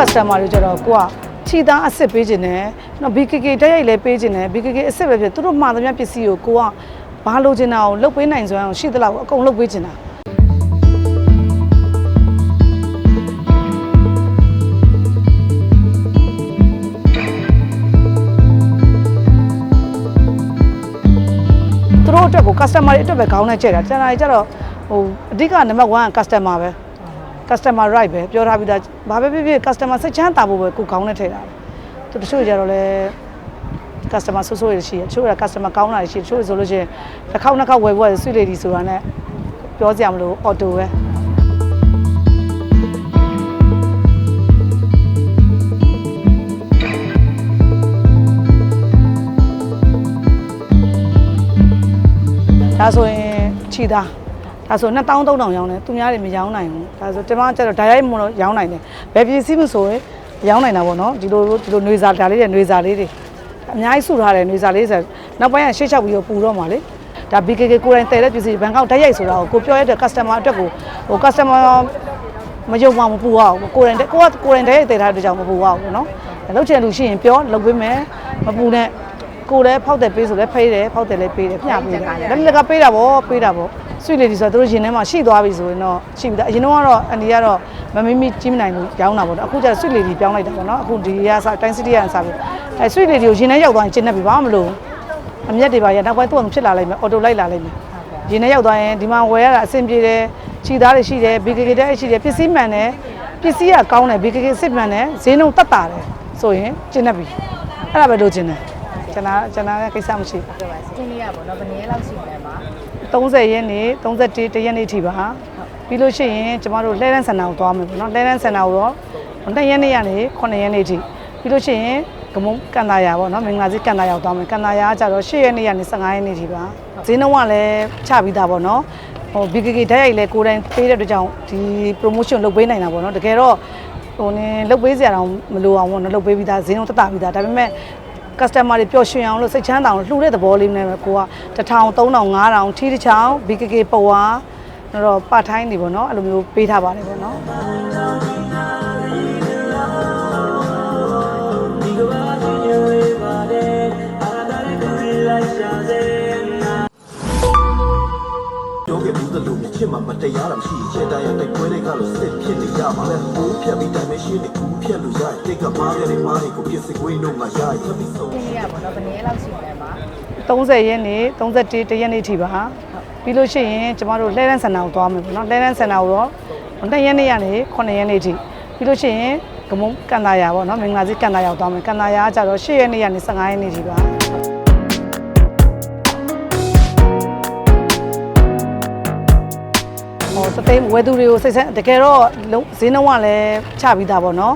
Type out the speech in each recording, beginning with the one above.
customer တွေကျတော့ကိုကခြိသားအစ်စ်ပေးခြင်းနဲ့နော် BKK တက်ရိုက်လည်းပေးခြင်းနဲ့ BKK အစ်စ်ပဲဖြစ်သူတို့မှာသမျှပစ္စည်းကိုကိုကဘာလိုချင်တာကိုလုပ်ပေးနိုင်စွမ်းအောင်ရှိသလောက်အကုန်လုပ်ပေးခြင်းတာသူတို့အတွက်ကို customer တွေအတွက်ပဲခေါင်းနဲ့ကြည့်တာတန်တာကြီးကျတော့ဟိုအဓိကနံပါတ်1က customer ပဲ customer right ပဲပြောထားပြီးသားဘာပဲဖြစ်ဖြစ် customer စိတ်ချမ်းသာဖို့ပဲကိုခေါင်းနဲ့ထည့်တာသူတချို့ကြတော့လဲ customer ဆိုးဆိုးရရှိရတချို့က customer ကောင်းတာရှိတချို့ဆိုလို့ရှိရင်တစ်ခေါက်နှစ်ခေါက်ဝယ်ဖို့ဆွေးလေဒီဆိုတာနဲ့ပြောကြမလို့ auto ပဲဒါဆိုရင်ခြိသား ဒါဆို2300ရောင်းတယ်သူများတွေမရောင်းနိုင်ဘူးဒါဆိုကျွန်မကျတော့ဓာတ်ရိုက်မလို့ရောင်းနိုင်တယ်ဘယ်ပစ္စည်းမှဆိုရင်ရောင်းနိုင်တာပေါ့နော်ဒီလိုဒီလိုနှွေစာဒါလေးတွေနှွေစာလေးတွေအများကြီးစုထားတယ်နှွေစာလေးဆိုနောက်ပိုင်းကရှေ့လျှောက်ပြီးတော့ပူတော့မှာလေဒါ BKK ကိုယ်တိုင်တည်တဲ့ပစ္စည်းဘန်ကောက်ဓာတ်ရိုက်ဆိုတာကိုကိုပြောရတဲ့ customer အတွက်ကိုဟို customer မယုံမှမပူအောင်ကိုယ်တိုင်ကိုကကိုယ်တိုင်တည်ရိုက်တည်ထားတဲ့ကြောင့်မပူအောင်ပေါ့နော်လောက်ချင်လူရှိရင်ပြောလောက်ပေးမယ်မပူနဲ့ကိုယ်လည်းဖောက်တယ်ပေးဆိုလည်းဖေးတယ်ဖောက်တယ်လည်းပေးတယ်ဖျက်ပေးတယ်လက်လက်ကပေးတာပေါ့ပေးတာပေါ့ ဆွေလေဒီဆိုတော့သူတို့ရင်ထဲမှာရှိသွားပြီဆိုရင်တော့ရှိပြီသားအရင်တော့ကတော့အန်ဒီကတော့မမီမီကြီးမနိုင်လို့ရောင်းတာဗောနော်အခုကျတော့ဆွေလေဒီပြောင်းလိုက်တာဗောနော်အခုဒီကစတိုင်းစီတီကအစားပြီအဲဆွေလေဒီကိုရင်ထဲရောက်သွားရင်ကျင်းနေပြီဘာမှမလို့အမျက်တွေပါရနောက်ပိုင်းသူ့ကဖြစ်လာလိုက်မယ်အော်တိုလိုက်လာလိုက်မယ်ရင်ထဲရောက်သွားရင်ဒီမှာဝယ်ရတာအဆင်ပြေတယ်ခြိသားတွေရှိတယ် BKK တက်ရှိတယ်ပစ္စည်းမှန်တယ်ပစ္စည်းကကောင်းတယ် BKK စစ်မှန်တယ်ဈေးနှုန်းတက်တာတယ်ဆိုရင်ကျင်းနေပြီအဲ့ဒါပဲလို့ကျင်းတယ်ကျွန်တော်ကျွန်တော်ရဲ့ကိစ္စမရှိဘူးဟုတ်ကဲ့ပါစတင်လေးရပါတော့ဘယ်နည်းလောက်ရှိမလဲပါ 30ရက်နေ့31တရက်နေ့ထိပါပြီးလို့ရှိရင်ကျမတို့လှဲတန်းစင်တာကိုသွားမယ်ပေါ့နော်လှဲတန်းစင်တာကိုတော့2ရက်နေ့ကနေ9ရက်နေ့ထိပြီးလို့ရှိရင်ကမုံကန်တာယာပေါ့နော်မင်္ဂလာစီကန်တာယာကိုသွားမယ်ကန်တာယာကကြတော့10ရက်နေ့ကနေ15ရက်နေ့ထိပါဈေးနှုန်းကလည်းချပြီးသားပေါ့နော်ဟို BKK ဓာတ်ရိုက်လည်းကိုယ်တိုင်ပေးတဲ့အတွက်ကြောင့်ဒီ promotion လုပ်ပေးနိုင်တာပေါ့နော်တကယ်တော့ဟိုနင်းလုပ်ပေးစရာတော့မလိုအောင်ပေါ့နော်လုပ်ပေးပြီးသားဈေးနှုန်းတက်တာပြီးသားဒါပေမဲ့ customer တွေပျော်ရွှင်အောင်လို့စိတ်ချမ်းသာအောင်လှူတဲ့သဘောလေးနဲ့ပဲကိုက1000 3000 5000ထီးတစ်ချောင်း BKK ပဝါတော့ပါထိုင်းနေပေါ့နော်အဲ့လိုမျိုးပေးထားပါတယ်ပေါ့နော် သလိုမြစ်ချစ်မှာမတရားတာမရှိချေတရတိုက်ပွဲတွေကလို့စစ်ဖြစ်နေရမှာလဲဘူးဖြတ်ပြီးတိုင်မရှင်နဲ့ဘူးဖြတ်လို့ရတိတ်ကမားရတဲ့မားတွေကိုပြစ်စကွေးတော့ငါရရပြီဆုံးစတင်လေးရပါတော့ဘယ်နည်းလောက်ရှိမလဲပါ30ရက်နေ့31တရက်နေ့ထိပါပြီးလို့ရှိရင်ကျမတို့လှဲတန်းစင်တာကိုသွားမယ်ပေါ့နော်လှဲတန်းစင်တာကိုတော့2ရက်နေ့ကနေ9ရက်နေ့ထိပြီးလို့ရှိရင်ကမုံကန်တာယာပေါ့နော်မင်္ဂလာစီကန်တာယာကိုသွားမယ်ကန်တာယာကကြတော့10ရက်နေ့ကနေ15ရက်နေ့ထိပါ သိန်းဝယ်သူတွေကိုစိတ်ဆက်တကယ်တော့လုံးဈေးနှုန်းကလည်းချပြီးသားပေါ့နော်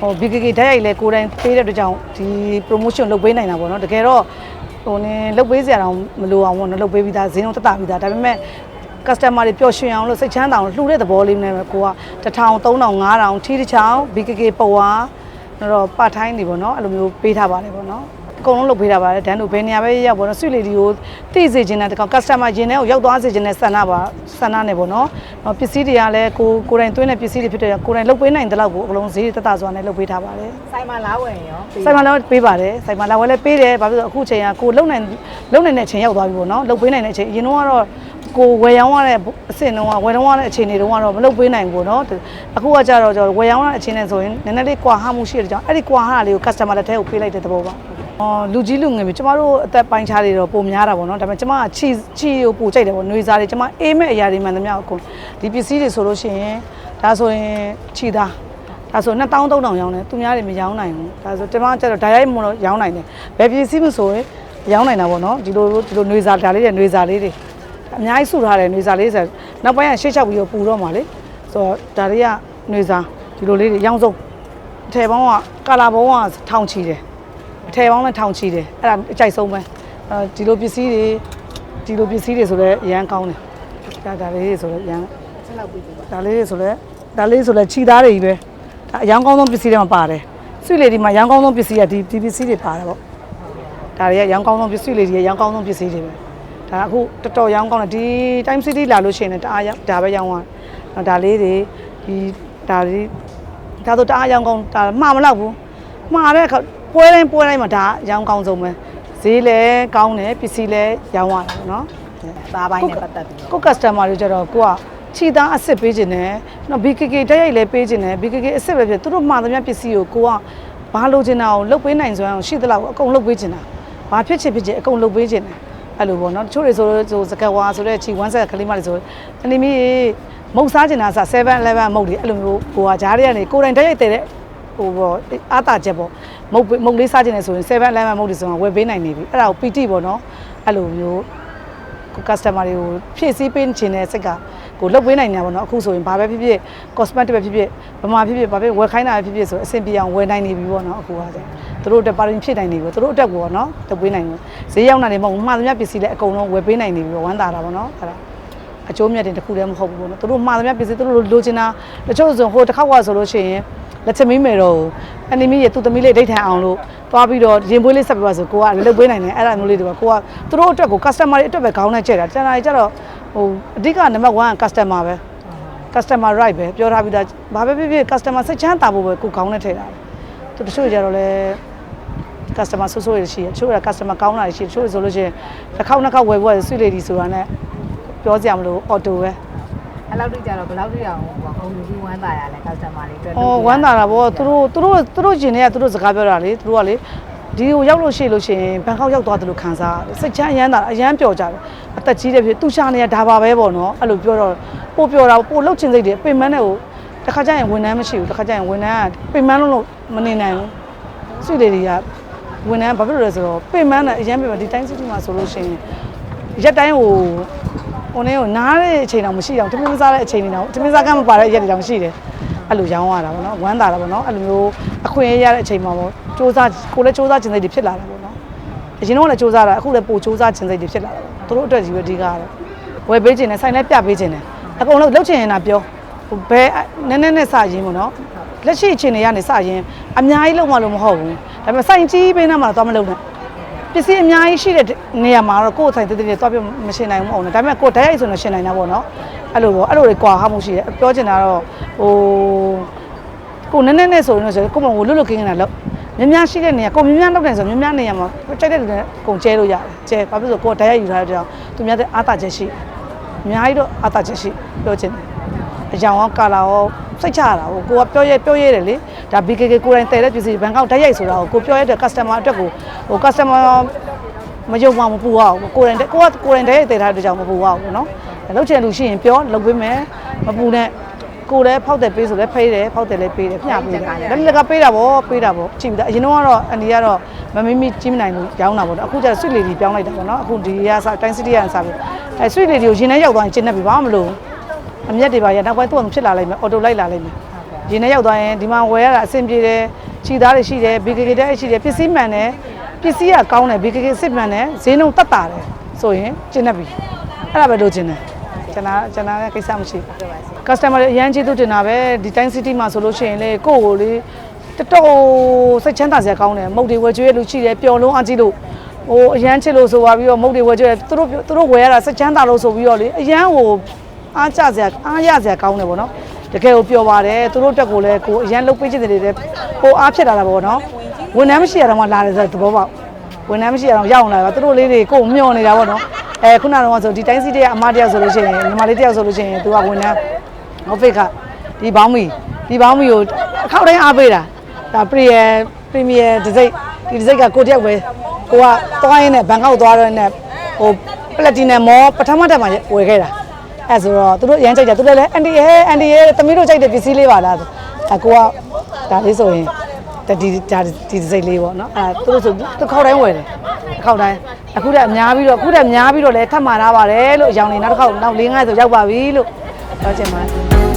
ဟို BKK ဓာတ်ရိုက်လည်းကိုယ်တိုင်ပေးတဲ့အတွက်ကြောင့်ဒီ promotion လုပ်ပေးနိုင်တာပေါ့နော်တကယ်တော့ဟိုနင်းလုပ်ပေးစရာတော့မလိုအောင်ပေါ့နော်လုပ်ပေးပြီးသားဈေးနှုန်းတက်တာပြီးသားဒါပေမဲ့ customer တွေပျော်ရွှင်အောင်လို့စိတ်ချမ်းသာအောင်လှူတဲ့သဘောလေးနဲ့ပဲကိုက1000 3000 5000ထီးတစ်ချောင်း BKK ပဝါတော့ပါထိုင်းနေပေါ့နော်အဲ့လိုမျိုးပေးထားပါတယ်ပေါ့နော်အ ကုန်လုံးလုပ်ပေးတာပါတယ်ဒန်တို့ဘယ်နေရာပဲရောက်ပေါ့နော်ဆွေလီဒီကိုသိစေချင်တဲ့တကောင် customer ရင်ထဲကိုရောက်သွားစေချင်တဲ့ဆန္ဒပါဆန္ဒနဲ့ပေါ့နော်နော်ပစ္စည်းတွေကလည်းကိုကိုယ်တိုင်သွင်းတဲ့ပစ္စည်းတွေဖြစ်တဲ့ကိုယ်တိုင်လုပ်ပေးနိုင်တဲ့လောက်ကိုအကုန်လုံးဈေးတက်တာစွာနဲ့လုပ်ပေးထားပါတယ်ဆိုင်မှာလာဝယ်ရောဆိုင်မှာလည်းပေးပါတယ်ဆိုင်မှာလာဝယ်လည်းပေးတယ်ဘာဖြစ်လို့လဲအခုချိန်ကကိုလုံနိုင်လုံနိုင်တဲ့အချိန်ရောက်သွားပြီပေါ့နော်လုပ်ပေးနိုင်တဲ့အချိန်အရင်တော့ကတော့ကိုဝယ်ရောင်းရတဲ့အဆင့်တုန်းကဝယ်ရောင်းရတဲ့အချိန်တွေတုန်းကတော့မလုပ်ပေးနိုင်ဘူးပေါ့နော်အခုကကြတော့ကျွန်တော်ဝယ်ရောင်းရတဲ့အချိန်နဲ့ဆိုရင်နည်းနည်းလေးကွာဟမှုရှိတဲ့ကြောင့်အဲ့ဒီကွာဟတာလေးကို customer လက်ထဲကိုပေးလိုက်တဲ့သဘောပါအော် လူကြီးလူငယ်မျိုးကျမတို့အသက်ပိုင်းခြားတွေတော့ပုံများတာပေါ့နော်ဒါပေမဲ့ကျမကချီချီကိုပိုကြိုက်တယ်ပေါ့နှွေစားတွေကျမအေးမဲ့အရာတွေမှန်သမျှအကုန်ဒီပစ္စည်းတွေဆိုလို့ရှိရင်ဒါဆိုရင်ချီသားဒါဆို2300ရောင်းတယ်သူများတွေမရောင်းနိုင်ဘူးဒါဆိုကျမကျတော့ဒါရိုက်မလို့ရောင်းနိုင်တယ်ဘယ်ပစ္စည်းမှဆိုရင်ရောင်းနိုင်တာပေါ့နော်ဒီလိုဒီလိုနှွေစားဒါလေးတွေနှွေစားလေးတွေအများကြီးစုထားတယ်နှွေစားလေးဆိုနောက်ပိုင်းကရှေ့လျှောက်ပြီးတော့ပူတော့မှာလေဆိုတော့ဒါတွေကနှွေစားဒီလိုလေးတွေရောင်းဆုံးအထည်ပေါင်းကကာလာပေါင်းကထောင်ချီတယ် ထည်ပေါင်းလည်းထောင်ချီတယ်အဲ့ဒါအကြိုက်ဆုံးပဲအဲဒီလိုပစ္စည်းတွေဒီလိုပစ္စည်းတွေဆိုလည်းအရန်ကောင်းတယ်ဒါဒါလေးတွေဆိုလည်းအရန်ဆက်လောက်ပြီးပြီပါဒါလေးဆိုလဲဒါလေးဆိုလဲခြိသားတွေကြီးပဲဒါအရောင်းကောင်းဆုံးပစ္စည်းတွေမှာပါတယ်ဆွေလေဒီမှာရောင်းကောင်းဆုံးပစ္စည်းကဒီဒီပစ္စည်းတွေပါတယ်ပေါ့ဒါတွေကရောင်းကောင်းဆုံးပစ္စည်းလေဒီကရောင်းကောင်းဆုံးပစ္စည်းတွေပဲဒါအခုတော်တော်ရောင်းကောင်းတယ်ဒီ time city လာလို့ရှိရင်လည်းတအားရောင်းဒါပဲရောင်းသွားဒါလေးတွေဒီဒါလေးဒါဆိုတအားရောင်းကောင်းဒါမှားမလောက်ဘူးမှားတဲ့အခါ ပွဲတိုင်းပွဲတိုင်းမှာဒါရောင်းကောင်းဆုံးပဲဈေးလည်းကောင်းတယ်ပစ္စည်းလည်းရောင်းရတာပေါ့နော်သားပိုင်းနဲ့ပတ်သက်ပြီးကို customer တွေကြတော့ကိုကခြိသားအစ်စ်ပေးခြင်းနဲ့နော် BKK တက်ရိုက်လည်းပေးခြင်းနဲ့ BKK အစ်စ်ပဲဖြစ်သူတို့မှာသမျှပစ္စည်းကိုကိုကဘာလိုချင်တာကိုလုပ်ပေးနိုင်စွမ်းအောင်ရှိသလောက်အကုန်လုပ်ပေးခြင်းတာဘာဖြစ်ချင်ဖြစ်ချင်အကုန်လုပ်ပေးခြင်းတယ်အဲ့လိုပေါ့နော်တချို့တွေဆိုဆိုစကဝါဆိုတဲ့ခြိ1ဆက်ကလေးမလေးဆိုအနိမီမုတ်စားချင်တာဆို7 11မုတ်တွေအဲ့လိုမျိုးကိုကဂျားတွေကနေကိုယ်တိုင်တက်ရိုက်တဲ့ ဟိုပေါ့အာတာချက်ပေါ့မုတ်မုတ်လေးစားချင်တယ်ဆိုရင်7 11မုတ်တွေဆိုတော့ဝယ်ပေးနိုင်နေပြီအဲ့ဒါကို PT ပေါ့နော်အဲ့လိုမျိုးကို customer တွေကိုဖြည့်ဆည်းပေးခြင်းတဲ့စိတ်ကကိုလုတ်ပေးနိုင်နေတာပေါ့နော်အခုဆိုရင်ဘာပဲဖြစ်ဖြစ် cosmetic ပဲဖြစ်ဖြစ်ဗမာဖြစ်ဖြစ်ဘာပဲဝယ်ခိုင်းတာပဲဖြစ်ဖြစ်ဆိုအဆင်ပြေအောင်ဝယ်နိုင်နေပြီပေါ့နော်အခုကကျသူတို့အတွက်ပါရင်ဖြစ်နိုင်နေပြီသူတို့အတွက်ကိုပေါ့နော်လုတ်ပေးနိုင်ဘူးဈေးရောက်တာနေမဟုတ်ဘူးမှားသမျှပစ္စည်းလည်းအကုန်လုံးဝယ်ပေးနိုင်နေပြီပေါ့ဝမ်းသာတာပေါ့နော်အဲ့ဒါအကျိုးမြတ်တင်တစ်ခုတည်းမဟုတ်ဘူးပေါ့နော်သူတို့မှားသမျှပစ္စည်းသူတို့လိုချင်တာတချို့ဆိုဟိုတစ်ခေါက်ကဆိုလို့ရှိရင် လက်ချမီးမယ်တော့အန်နီမီရဲ့သူ့သမီးလေးဒိတ်ထန်အောင်လို့သွားပြီးတော့ရင်ပွေးလေးဆက်ပြီးပါဆိုကိုကလည်းလုပ်ပေးနိုင်တယ်အဲ့ဒါမျိုးလေးတွေကကိုကသူတို့အတွက်ကို customer တွေအတွက်ပဲခေါင်းနဲ့ချက်တာတန်တာကြီးကျတော့ဟိုအဓိကနံပါတ်1က customer ပဲ customer right ပဲပြောထားပြီးသားဘာပဲဖြစ်ဖြစ် customer စိတ်ချမ်းသာဖို့ပဲကိုခေါင်းနဲ့ထည့်တာသူတချို့ကြတော့လဲ customer ဆိုးဆိုးရရှိရတချို့က customer ကောင်းတာရှိတချို့ဆိုလို့ရှိရင်တစ်ခေါက်နှစ်ခေါက်ဝယ်ဖို့ဆွေးလေဒီဆိုတာနဲ့ပြောစရာမလို auto ပဲ အဲ့လောက်တိကျတော့ဘယ်လောက်တိအောင်ဟိုဟိုလူကြီးဝမ်းသာရလဲ customer တွေအတွက်။အော်ဝမ်းသာတာဗောသူတို့သူတို့သူတို့ဂျင်တွေကသူတို့စကားပြောတာလေသူတို့ကလေဒီကိုရောက်လို့ရှိလို့ရှိရင်ဘန်ကောက်ရောက်သွားတယ်လို့ခံစားရတယ်။စိတ်ချမ်းအရမ်းသာအရမ်းပျော်ကြတယ်။အသက်ကြီးတဲ့ဖြစ်သူရှာနေရဒါပါပဲပေါ့နော်။အဲ့လိုပြောတော့ပို့ပြောတာပို့လှုပ်ချင်စိတ်တွေပင်မနဲ့ကိုတစ်ခါကျရင်ဝန်ထမ်းမရှိဘူးတစ်ခါကျရင်ဝန်ထမ်းကပင်မလုံးလို့မနေနိုင်ဘူး။ဆွေတွေကဝန်ထမ်းဘာဖြစ်လို့လဲဆိုတော့ပင်မနဲ့အရမ်းပင်မဒီတိုင်းစီတီမှာဆိုလို့ရှိရင်ရက်တိုင်းဟို ဟိုနေကိုနားတဲ့အချိန်တော့မရှိအောင်တမင်မစားတဲ့အချိန်တွေတော့တမင်စားကမ်းမပါတဲ့ရက်တွေတော့မရှိတယ်အဲ့လိုရောင်းရတာပေါ့နော်ဝမ်းသာတာပေါ့နော်အဲ့လိုမျိုးအခွင့်အရေးရတဲ့အချိန်မှာပေါ့စူးစမ်းကိုလည်းစူးစမ်းခြင်းစိတ်တွေဖြစ်လာတာပေါ့နော်အရင်တော့လည်းစူးစမ်းတာအခုလည်းပိုစူးစမ်းခြင်းစိတ်တွေဖြစ်လာတာပေါ့သူတို့အတွက်ကြီးပဲအဓိကကတော့ဝယ်ပေးခြင်းနဲ့ဆိုင်လည်းပြပေးခြင်းနဲ့အကုန်လုံးလှုပ်ချင်ရင်တာပြောဟိုဘဲနည်းနည်းနဲ့စရင်ပေါ့နော်လက်ရှိအချိန်တွေကနေစရင်အများကြီးလုံးမလို့မဟုတ်ဘူးဒါပေမဲ့ဆိုင်ကြီးပေးနေမှာတော့မလုပ်နဲ့ ပစ္စည်းအများကြီးရှိတဲ့နေရာမှာတော့ကိုယ်ဆိုင်တည်တည်သွားပြမရှင်းနိုင်ဘူးမဟုတ်ဘူးဒါပေမဲ့ကိုယ်ဓာတ်ရိုက်ဆိုတော့ရှင်းနိုင်တာပေါ့နော်အဲ့လိုပေါ့အဲ့လိုတွေကွာဟမှုရှိတယ်ပြောချင်တာတော့ဟိုကိုနည်းနည်းနဲ့ဆိုရင်တော့ဆိုကိုမကိုလွတ်လွတ်ကင်းကင်းလာလို့များများရှိတဲ့နေရာကိုများများလောက်တယ်ဆိုများများနေရာမှာကြိုက်တဲ့လူတွေကုန်ကျဲလို့ရတယ်ကျဲဘာဖြစ်လို့ကိုယ်တရားယူထားတဲ့ကြောင့်သူများတဲ့အားတာချက်ရှိအများကြီးတော့အားတာချက်ရှိပြောချင်တယ်အကြောင်ရောကာလာရောစိတ်ချရတာကိုကိုကပြောရဲပြောရဲတယ်လေ ဒါ BKK ကိုယ်တိုင်တည်တဲ့ပစ္စည်းဘန်ကောက်ဓာတ်ရိုက်ဆိုတာကိုကိုပြောရတဲ့ customer အတွက်ကိုဟို customer မယုံမှမပူအောင်ကိုယ်တိုင်ကိုကကိုယ်တိုင်ဓာတ်ရိုက်တည်ထားတဲ့ကြောင့်မပူအောင်ပေါ့နော်လောက်ချင်လူရှိရင်ပြောလုပ်ပေးမယ်မပူနဲ့ကိုယ်လည်းဖောက်တယ်ပေးဆိုလည်းဖိတယ်ဖောက်တယ်လည်းပေးတယ်မျှပေးတယ်လက်လက်ကပေးတာဗောပေးတာဗောကြည့်ပြီးသားအရင်တော့ကတော့အန်ဒီကတော့မမီမီကြီးမနိုင်လို့ရောင်းတာဗောနော်အခုကျဆွေလီဒီပြောင်းလိုက်တာဗောနော်အခုဒီကစတိုင်းစီတီကစပြီးအဲဆွေလီဒီကိုရင်ထဲရောက်သွားရင်ကျင်းနေပြီဘာမှမလို့အမျက်တွေပါရနောက်ပိုင်းသူ့ကဖြစ်လာလိုက်မယ်အော်တိုလိုက်လာလိုက်မယ် ရင်ထဲရောက်သွားရင်ဒီမှာဝယ်ရတာအဆင်ပြေတယ်ခြိသားတွေရှိတယ် BKK တဲ့ရှိတယ်ပစ္စည်းမှန်တယ်ပစ္စည်းကကောင်းတယ် BKK စစ်မှန်တယ်ဈေးနှုန်းတက်တာတယ်ဆိုရင်ကျင်းနေပြီအဲ့ဒါပဲလိုချင်တယ်ကျွန်တော်ကျွန်တော်လည်းကိစ္စမရှိဘူး customer တွေအရန်ကျေးဇူးတင်တာပဲဒီတိုင်း city မှာဆိုလို့ရှိရင်လေကိုယ့်ကိုလေတတော်စိတ်ချမ်းသာစရာကောင်းတယ်မုတ်တွေဝယ်ကျွေးလူရှိတယ်ပျော်လုံးအားကြီးလို့ဟိုအရန်ချစ်လို့ဆိုပါပြီးတော့မုတ်တွေဝယ်ကျွေးတယ်သူတို့သူတို့ဝယ်ရတာစိတ်ချမ်းသာလို့ဆိုပြီးတော့လေအရန်ဟိုအားကြစရာအားရစရာကောင်းတယ်ဗောနော် တကယ်ကိုပျော်ပါတယ်သူတို့တက်ကိုလည်းကိုအရန်လုတ်ပေးချင်တယ်လေဟိုအားဖြစ်လာတာဗောနော်ဝန်ထမ်းမရှိရတော့မှလာတယ်ဆိုတော့သဘောပေါက်ဝန်ထမ်းမရှိရတော့ရောက်လာတာသူတို့လေးတွေကိုမျောနေတာဗောနော်အဲခုနကတော့ဆိုဒီတိုင်းစီတရအမတယောက်ဆိုလို့ရှိရင်ညီမလေးတယောက်ဆိုလို့ရှိရင်သူကဝန်ထမ်းဟောဖိတ်ခဒီဘောင်းမီဒီဘောင်းမီကိုအခောက်တိုင်းအားပေးတာဒါပရီယယ်ပရီမီယာဒီဇိတ်ဒီဒီဇိတ်ကကိုတယောက်ပဲကိုကသွားရင်းနဲ့ဘန်ကောက်သွားတော့နဲ့ဟိုပလက်တီနမ်မောပထမတက်မှာဝယ်ခဲ့တာ အဲဆိုတော့သူတို့ရမ်းကြိုက်တယ်သူတို့လည်းအန်တီဟဲအန်တီဟဲသမီးတို့ကြိုက်တဲ့ပစ္စည်းလေးပါလားအဲကိုကဒါလေးဆိုရင်ဒီဒီဒီဒီဇိတ်လေးပေါ့နော်အဲသူတို့ဆိုတစ်ခေါက်တိုင်းဝယ်တယ်တစ်ခေါက်တိုင်းအခုတည်းအများပြီးတော့အခုတည်းအများပြီးတော့လည်းထပ်မှာထားပါတယ်လို့အရောင်နေနောက်တစ်ခေါက်နောက်၄-၅ဆိုရောက်ပါပြီလို့ပြောချင်ပါတယ်